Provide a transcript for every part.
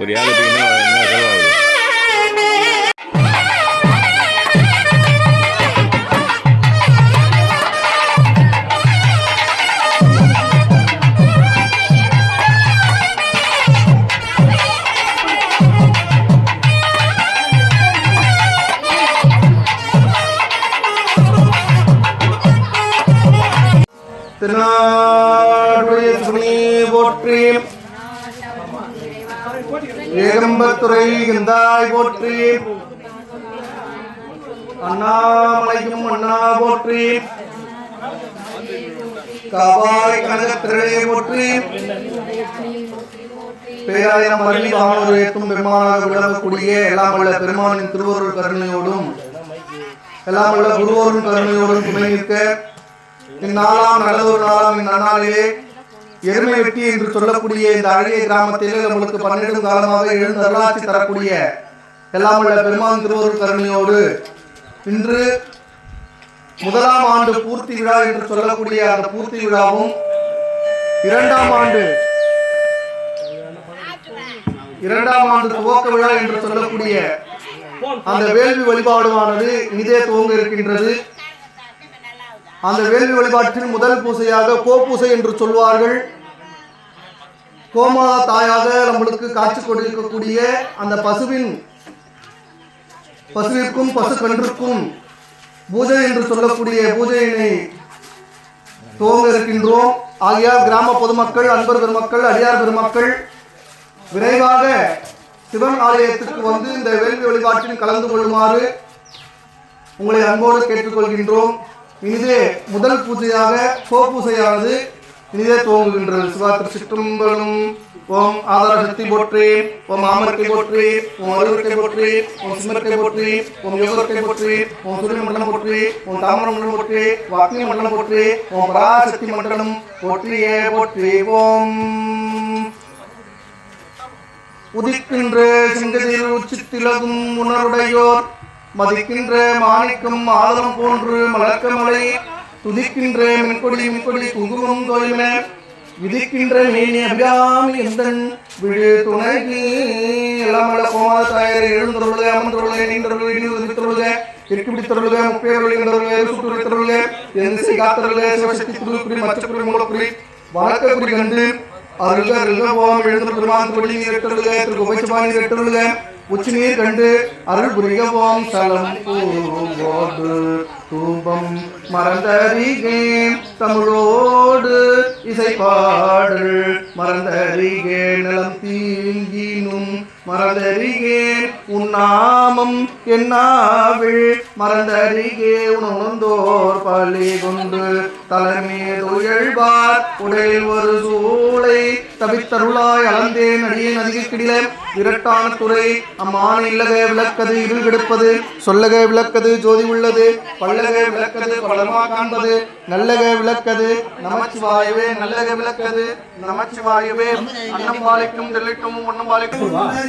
ஒரு ஏகத்துக்கு துறை இருந்தாய் போற்றி. அண்ணாமலையும் அண்ணா போற்றி. காவாய் கனகத்திரளே போற்றி. பேராயிரம் பள்ளி வானூர் ஏற்றும் பெருமானாக விளங்கக்கூடிய எல்லாம் உள்ள பெருமானின் திருவருள் கருணையோடும் எல்லாம் உள்ள குருவோரும் கருணையோடும் துணை நிற்க. இந்நாளாம் நல்லதொரு நாளாம் இந்நாளிலே எருமை வெட்டி என்று சொல்லக்கூடிய இந்த அழகிய கிராமத்தில் நம்மளுக்கு பன்னெண்டு காலமாக எழுந்து அருளாட்சி தரக்கூடிய எல்லாம் உள்ள பெருமான் திருவருள் கருணையோடு இன்று முதலாம் ஆண்டு பூர்த்தி விழா என்று சொல்லக்கூடிய அந்த பூர்த்தி விழாவும் இரண்டாம் ஆண்டு இரண்டாம் ஆண்டு துவக்க விழா என்று சொல்லக்கூடிய அந்த வேள்வி வழிபாடுமானது இதே துவங்க இருக்கின்றது. அந்த வேள்வி வழிபாட்டில் முதல் பூசையாக கோப்பூசை என்று சொல்வார்கள். கோமாதா தாயாக நம்மளுக்கு காட்சி கொண்டிருக்கக்கூடிய அந்த பசுவின் பசுவிற்கும் பசு கன்றுக்கும் பூஜை என்று சொல்லக்கூடிய பூஜையினை துவங்க இருக்கின்றோம். ஆகையால் கிராம பொதுமக்கள் அன்பர் பெருமக்கள் அடியார் பெருமக்கள் விரைவாக சிவன் ஆலயத்துக்கு வந்து இந்த வேள்வி வழிபாட்டில் கலந்து கொள்ளுமாறு உங்களை அன்போடு கேட்டுக்கொள்கின்றோம். இனிதே முதல் பூஜையாக கோப்பூசையானது இனிதே துவங்குகின்றது சிவாத்திர சிற்றம்பலும் ஓம் ஆதார சக்தி போற்றி ஓம் ஆமர்க்கை போற்றி ஓம் அருவர்க்கை போற்றி ஓம் சிம்மர்க்கை போற்றி ஓம் யோகர்க்கை போற்றி ஓம் சூரிய மண்டலம் போற்றி ஓம் தாமர மண்டலம் போற்றி வாக்கிய மண்டலம் போற்றி ஓம் பராசக்தி மண்டலம் போற்றியே போற்றி ஓம் உதிக்கின்ற சிங்கதில் உச்சித்திலகும் உணருடையோர் மதிக்கின்ற மாணிக்கம் ஆதரம் போன்று மலர்க்கமலை துதிக்கின்ற மின்கொடி மின்கொடி குங்குமம் தோய்மென விதிக்கின்ற மேனி அபிராமி எந்தன் விழு துணைக்கு எல்லாம் கோமாத தாயரை எழுந்தருளுக அமர்ந்தருளுக நீண்டருளுக இடி உதித்தருளுக இருக்கிபிடி தருளுக முப்பேருளை தருளுக காத்தருளுக சிவசக்தி புதுக்குடி மச்சக்குடி மூலக்குடி வணக்கக்குடி கண்டு அருள்க அருள்க போம் எழுந்த பெருமான் கொடி நீர் எட்டருளுக திரு உபச்சபாணி எட்டருளுக உச்சி நீர் கண்டு அருள் புரிக போம் சலம் போடு தூபம் மறந்தறிகேன் தமிழோடு இசை மறந்தறிகே நலம் தீங்கினும் மறந்தறிகேன் உன்னாமம் என்னாவில்? மறந்தறிகே உணர்ந்தோர் பள்ளி கொண்டு தலைமீது உடலில் ஒரு சூளை தவித்தருளாய் அளந்தேன். அடியேன் அதிக கிடில. இரட்டான துறை அம்மான இல்லக விளக்கது இருள் கெடுப்பது. சொல்லக விளக்கது ஜோதி உள்ளது. பல்லக விளக்கது பலமா காண்பது. நல்லக விளக்கது நமச்சிவாயவே நல்லக விளக்கது. நமச்சிவாயவே அன்னம் பாலிக்கும் தெளிக்கும் ஒன்னம் பாலிக்கும்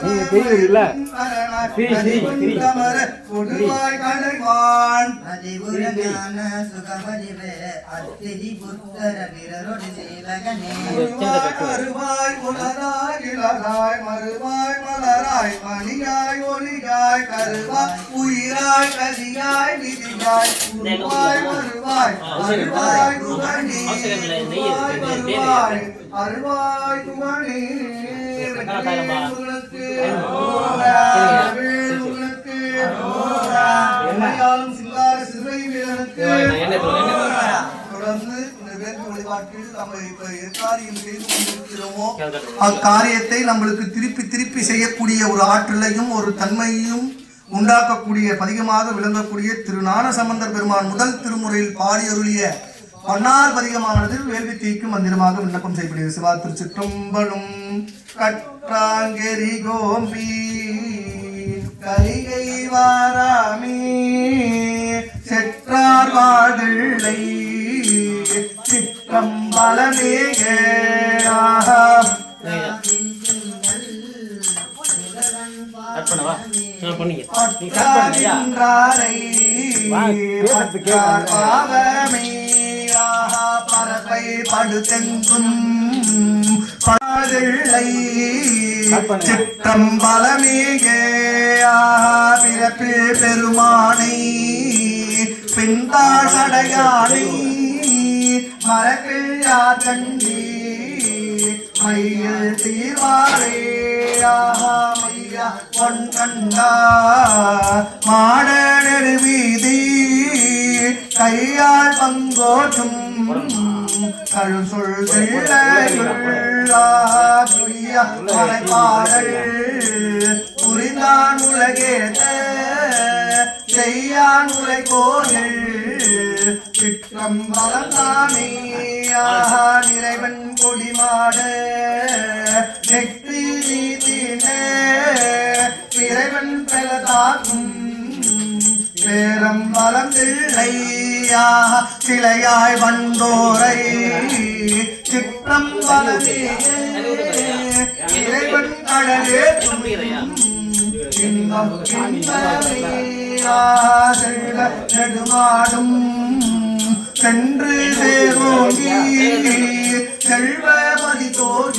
நீங்க தெரியுது இல்ல சரி சரி சரி அதிபுரஞான சுகபதிவே அத்திதி புத்தர பிறரொடு சீலகனே. மறுவாய் உலராய் இளராய் மறுவாய் மலராய் மணியாய் ஒளியாய் கருவாய் உயிராய் கதியாய் விதியாய் உருவாய் வருவாய் அருவாய் குமணி வருவாய் அருவாய் குமணி உங்களுக்கு உங்களுக்கு என்னையாலும் சிங்கார சிறை வீரனுக்கு தொடர்ந்து வழிபாட்டில் நம்ம இப்ப எக்காரியம் செய்து கொண்டிருக்கிறோமோ அக்காரியத்தை நம்மளுக்கு திருப்பி திருப்பி செய்யக்கூடிய ஒரு ஆற்றலையும் ஒரு தன்மையையும் உண்டாக்கக்கூடிய பதிகமாக விளங்கக்கூடிய திரு ஞானசம்பந்தர் பெருமான் முதல் திருமுறையில் பாடியருளிய மன்னார் பதிகமானது வேள்வி தீக்கும் மந்திரமாக விண்ணப்பம் செய்யப்படுகிறது. சிவா திருச்சிற்றம்பலும் கற்றாங்கெரி கோம்பி கைகை வாராமே செற்றார் வாழ்தில்லை சிற்றம்பலமேக ஆஹா. கட் பண்ணவா பண்ணீங்க பட்டார் பாவமே. ஆஹா பரப்பை படுத்தெங்கும் பாதில்லை சிற்றம்பலமேகே ஆஹா பிறப்பில் பெருமானை. பின்தாள் சடையானை மரக்கில் யார் கண்டி மையில் தீர்வாரே. ஆஹா பொன் கண்டா மாட நெடுவீதி கையால் பங்கோற்றும் கழு சொல் மலைப்பாடல் புரிந்தான் உலகேத்த செய்யான் உரை கோயில் சிற்றம்பலந்தானே ஆஹா நிறைவன் கொடிமாட நெற்றி நீதின பேரன் பெலதாக்கும் பேரம் வளர்ந்தில்லையா சிலையாய் வந்தோரை சிற்றம் வளரே இறைவன் கடலே இன்பம் இன்பமையா நெடுமாடும். சென்று சேரோங்கி செல்வமதி தோக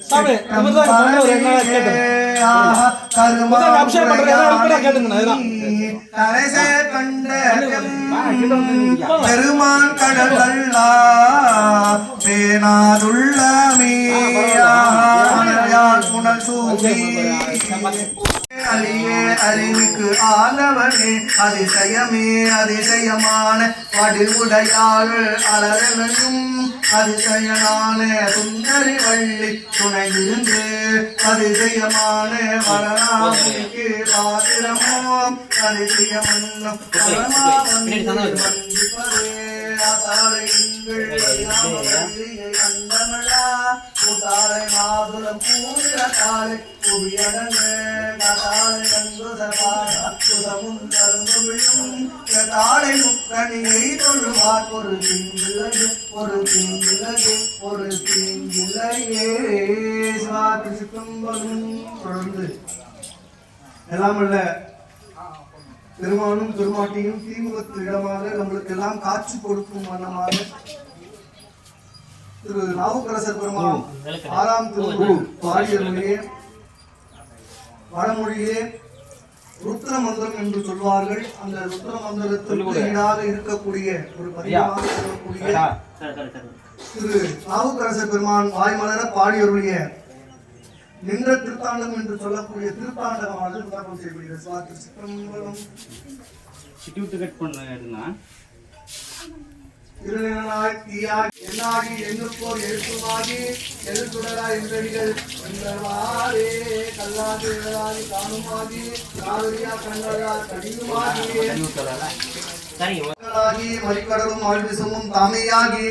பெருமான் கடல் அல்லா பேனாதுள்ளமேயாள் புனல் சூசி அலியே அறிவுக்கு ஆனவனே அதிசயமே அதிசயமான வடிவுடையாள் அலரனையும் அதிசயனான சுந்தரி வள்ளி துணையிருந்து அதிசயமான வரணாமுக்கு பாத்திரமோ அதிசயமன்னும் வந்திப்பதே முத்தாலை மாதுளம் பூவிர தாலை புவியடங்கு கதாலை நங்குத பாடா சுதமும் முக்கணியை தொழுவார் ஒரு தீங்கில்லது ஒரு தீங்கில்லது ஒரு தீங்கில்லையே சிவாக்கு சித்தம்பரும் தொடர்ந்து எல்லாம் அல்ல பெருமானும் பெருமாட்டியும் தீமுகத்து இடமாக நம்மளுக்கு எல்லாம் காட்சி கொடுக்கும் வண்ணமாக திரு நாவுக்கரசர் பெருமான் ஆறாம் திருமுறை பாடியவர்களே வடமொழியே ருத்ர மந்திரம் என்று சொல்வார்கள். அந்த ருத்ர மந்திரத்திற்கு ஈடாக இருக்கக்கூடிய ஒரு பதிவாக சரி திரு நாவுக்கரசர் பெருமான் வாய்மலர பாடியருடைய நின்ற திருத்தாண்டம் என்று சொல்லக்கூடிய திருத்தாண்டகமானது விண்ணப்பம் செய்யப்படுகிறது சுவாதி சிற்றம்பலம். சிட்டி கட் பண்ண எண்ணாகி எண்ணுப்போர் எழுத்துமாகி எழுத்துடராய் என்றடிகள் என்றவாறே கல்லாது இழலாகி காணுமாகி காவிரியா கண்டதா கடியுமாகி. மக்களாகி மறிக்கடலும் தாமையாகி.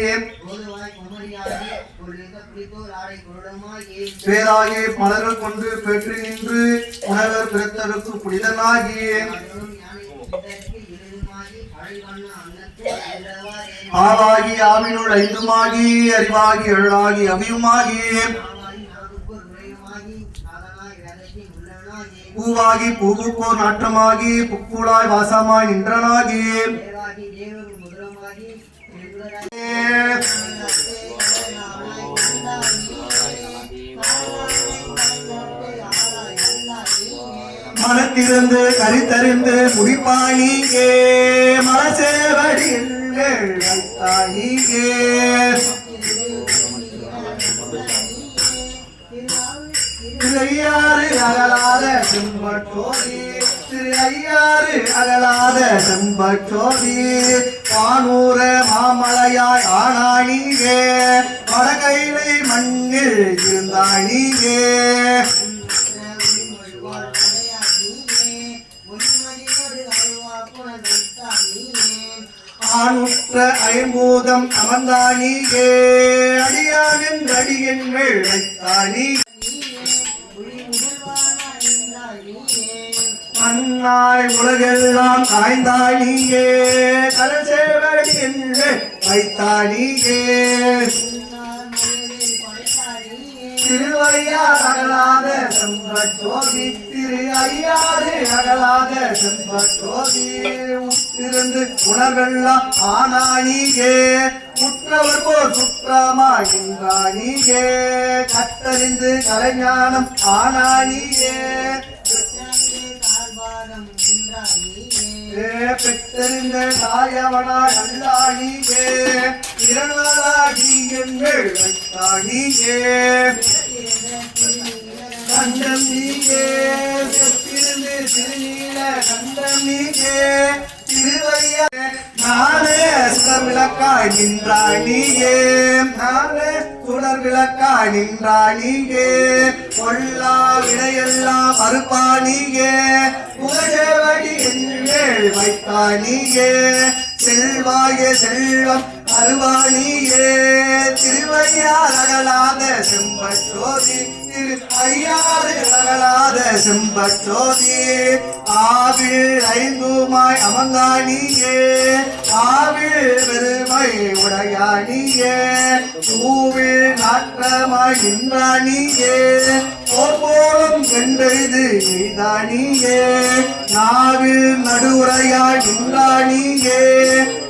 பேராகி மலர்கள் கொண்டு பெற்று நின்று உணவர் பிறத்தருக்கு புனிதனாகி அருளும் ஆவினுள் ஐந்துமாகி அறிவாகி எழாகி அவியுமாகி. பூவாகி பூவுக்கோர் நாற்றமாகி புக்கூளாய் வாசமாய் நின்றனாகி. மனத்திருந்து கருத்தறிந்து முடிப்பாணிகே மனசேவடியில் வைத்தாணிகே திரு அகலாத செம்பட்டோதி திரு அகலாத செம்பட்டோதி பானூர மாமலையாய் ஆனாணிகே வடகைலை மண்ணில் இருந்தாணிகே ஆணுற்ற ஐம்பூதம் அமர்ந்தாணிகே அடியானின் அடியின் மேல் வைத்தாணி மண்ணாய் உலகெல்லாம் காய்ந்தாணியே கலசேவடியின் மேல் வைத்தாணியே திருவையார் அகலாத செம்பட்டோதி திரு ஐயாறு அகலாத செம்பட்டோதி உத்திருந்து உணர்வெல்லாம் ஆனாணிகே உற்றவர் போர் சுற்றமாகின்றாணிகே கத்தறிந்து கலைஞானம் ஆனாணியே ஏ பெற்றறிந்த தாயவனாய் அல்லாணியே திறனாளாகி எங்கள் வைத்தாணியே கண்டம் நீயே செத்திருந்து திருநீல கண்டம் நீயே திருவையா நானே சுடர் விளக்காய் நின்றாணியே நானே சுடர் விளக்காய் நின்றாணியே கொல்லா விடையெல்லாம் மறுப்பாணியே புகழேவடி என்மேல் வைத்தாணியே செல்வாய செல்வம் அருவாணியே திருவையார் அகலாத செம்பற்றோதி திரு அகலாத செம்பற்றோதி ஆவில் ஐந்துமாய் அமர்ந்தாணியே ஆவில் பெருமை உடையாணியே பூவில் நாற்றமாய் நின்றாணியே போர்போலும் சென்றெய்து எய்தாணியே நாவில் நடுவுரையாய் நின்றாணியே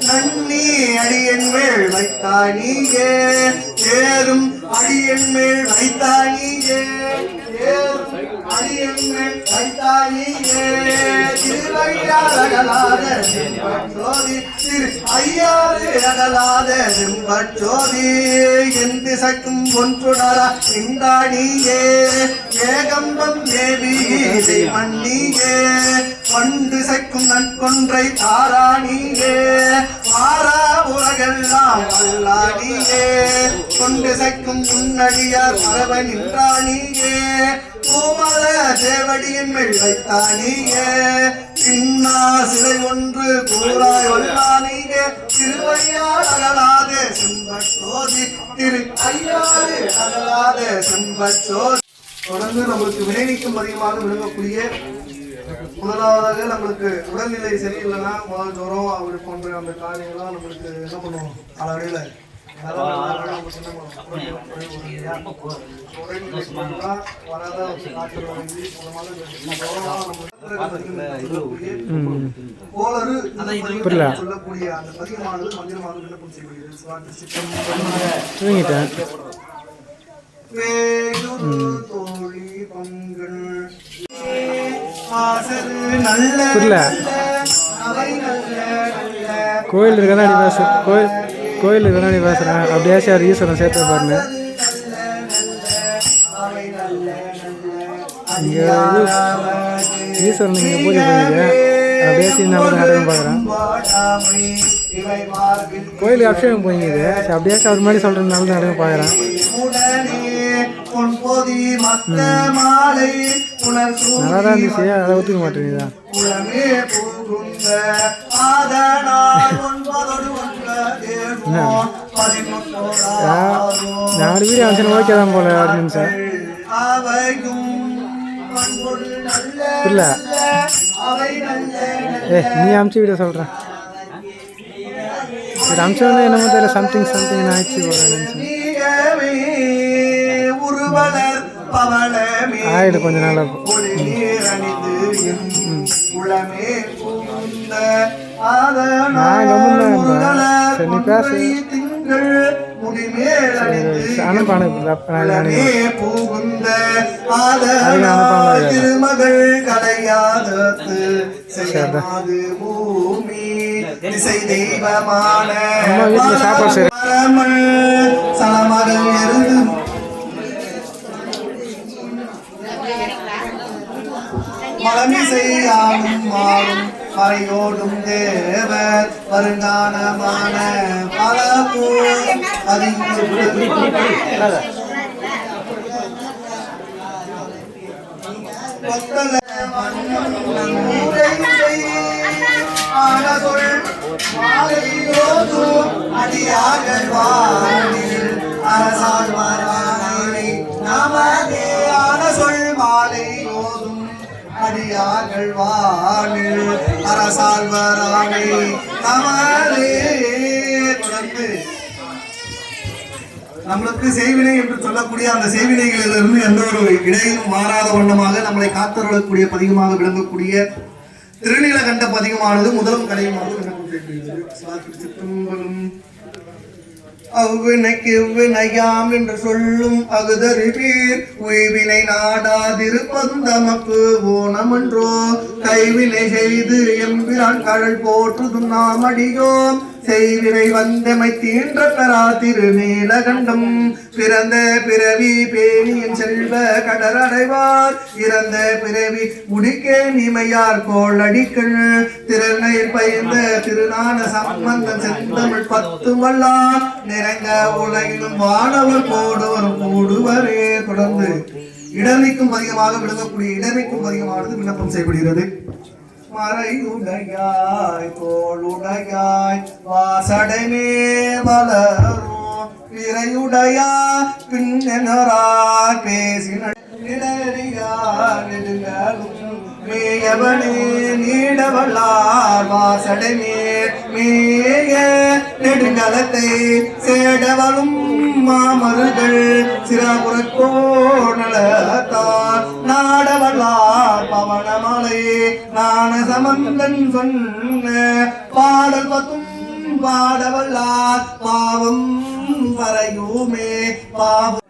நன்னி அடியன் மேல் வைத்தாணியே ஏறும் அடியன் மேல் வைத்தாணியே அடியன் மேல் வைத்தாணியே திருவையார் செம்பற்றோதி திரு ஐயாறு அகலாத செம்பற்றோதி என் திசைக்கும் ஒன்றுடரா நின்றாணியே ஏகம்பம் தேவி மன்னியே. பண்டு சைக்கும் நன்கொன்றை தாராணியே. மாறா உலகெல்லாம் அல்லாடியே கொண்டு சைக்கும் முன்னடியார் மரப நின்றாணியே. பூமல தேவடியின் மேல் வைத்தானியே சின்னா சிலை ஒன்று கூறாய் வல்லானியே திருவையார் அகலாதே செம்பற்றோதி திரு ஐயாறு அகலாதே செம்பற்றோதி தொடர்ந்து நம்மளுக்கு விளைவிக்கும் அதிகமாக விளங்கக்கூடிய முதலாவதாக நம்மளுக்கு உடல்நிலை சரியில்லைன்னா முதல் ஜுரம் அப்படி போன்ற அந்த காரியங்கள்லாம் நம்மளுக்கு என்ன பண்ணுவோம்? அளவடையில் சொல்லக்கூடிய அந்த பதிகமானது மந்திரமாக விண்ணப்பம் செய்யப்படுகிறது புரியல. கோயில் இருக்கதான் நீ பேச கோயில் கோயில் இருக்கதான் நீ பேசுகிறேன் அப்படியே சார் ஈஸ்வரன் சேர்த்து பாருங்க. இங்கே ஈஸ்வரன் இங்கே பூஜை பண்ணிங்க அப்படியே சரி நான் நாடகம் பார்க்குறேன். கோயிலுக்கு அபிஷேகம் போயிங்க இது அப்படியே அவர் மாதிரி சொல்கிறதுனால நாடகம் பார்க்குறேன். பொன் பொதி மத்த மாலை புனர் நல்லா தான் இருந்துச்சு அதை ஒத்துக்க மாட்டேங்குதா? உளமே புகுந்த ஆதனார் ஒன்பதொடு நாலு வீடு ஓகே தான் போல அப்படின்னு சார் நல்ல ஏ நீ அமுச்சு வீடியோ சொல்கிறேன் சரி அமுச்சு என்னமோ தெரியல சம்திங் சம்திங் ஆயிடுச்சு போல நினச்சேன். உருவலர் பவளமே ஆயிடு கொஞ்ச நாள் உளமே புகுந்த திருமகள் கலையாதத்து செய்யாது பூமி திசை தெய்வமான சலமகள் எருது மலமிசையாலும் மாறும் மறையோடும் தேவர் வருங்கானமான பல அடியார்கள் வானில் நமதே ஆன சொல் மாலை தொடர்ந்து. நம்மளுக்கு செய்வினை என்று சொல்லக்கூடிய அந்த செய்வினைகளிலிருந்து எந்த ஒரு இடையும் மாறாத வண்ணமாக நம்மளை காத்தருளக்கூடிய பதிகமாக விளங்கக்கூடிய திருநீலகண்ட பதிகமானது முதலும் கடையுமாக விண்ணப்பம் அவ்வினைக்கு இவ்வினையாம் என்று சொல்லும் அகுதறிவீர் உய்வினை நாடாதிருப்பதும் தமக்கு ஓனமன்றோ கைவினை செய்து எம்பிரான் கடல் போற்றுதும் நாம் அடியோம் செய்வினை வந்தமை தீன்ற பெறா திருநீலகண்டம். பிறந்த பிறவி பேணியின் செல்வ கடலடைவார். இறந்த பிறவி முடிக்கே நிமையார் கோளடிக்கள் திறனையில் பயந்த திருநான சம்பந்தம் செந்தமிழ் பத்து வல்லார். நிறைந்த உலகிலும் வானவர் போடுவர் கூடுவரே தொடர்ந்து. இடர்நிக்கும் அதிகமாக விளங்கக்கூடிய இடர்நிக்கும் அதிகமானது விண்ணப்பம் செய்யப்படுகிறது. மறையுடையாய் தோளுடையாய் வாசடைமே வளரும். விரையுடையா பின்னரார் பேசின இடறியார் நெடுங்கலும் மேயவனே நீடவல்லார் வாசடைமே மேய நெடுங்கலத்தை சேடவளும் மாமருகள் சிறபுறக்கோணலத்தார் நாடவல்லார் பவனமலை நாண சமந்தன் சொன்ன பாடல் பத்தும் பாடவல்லார் பாவம் வரையுமே பாவம்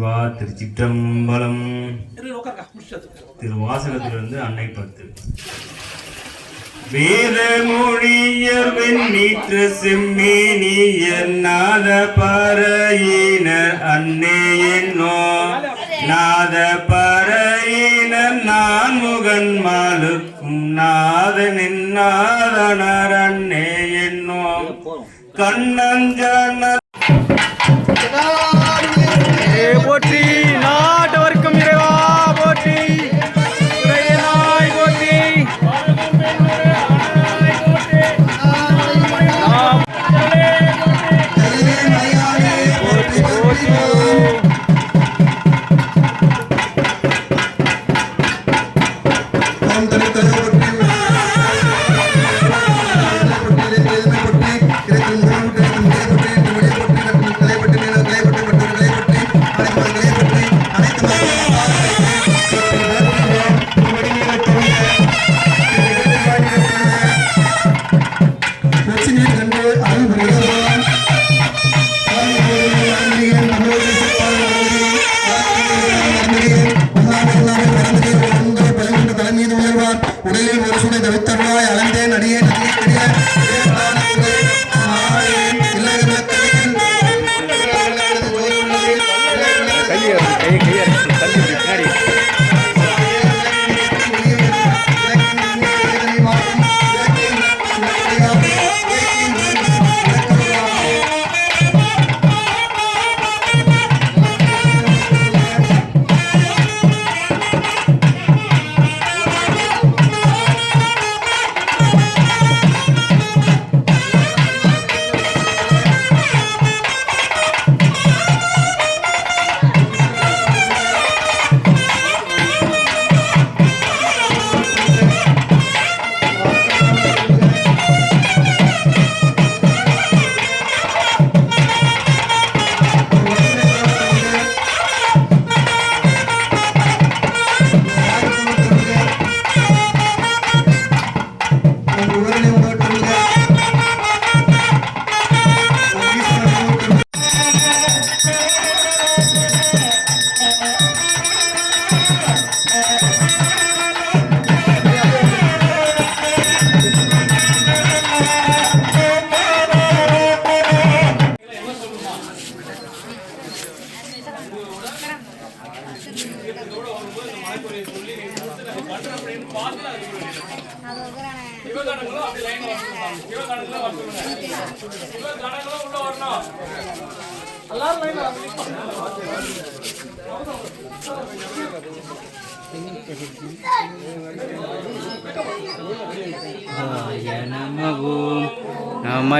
சிவா திருச்சிற்றம்பலம். திருவாசகத்திலிருந்து அன்னை பத்து. வேத மொழியர் வெண்ணீற்று செம்மேனியர் நாத பறையினர் அன்னே என்னோ. நாத பறையினர் நான் முகன் மாலுக்கும் நாதனின் நாதனர் அன்னே என்னோ. கண்ணஞ்சன போற்றி.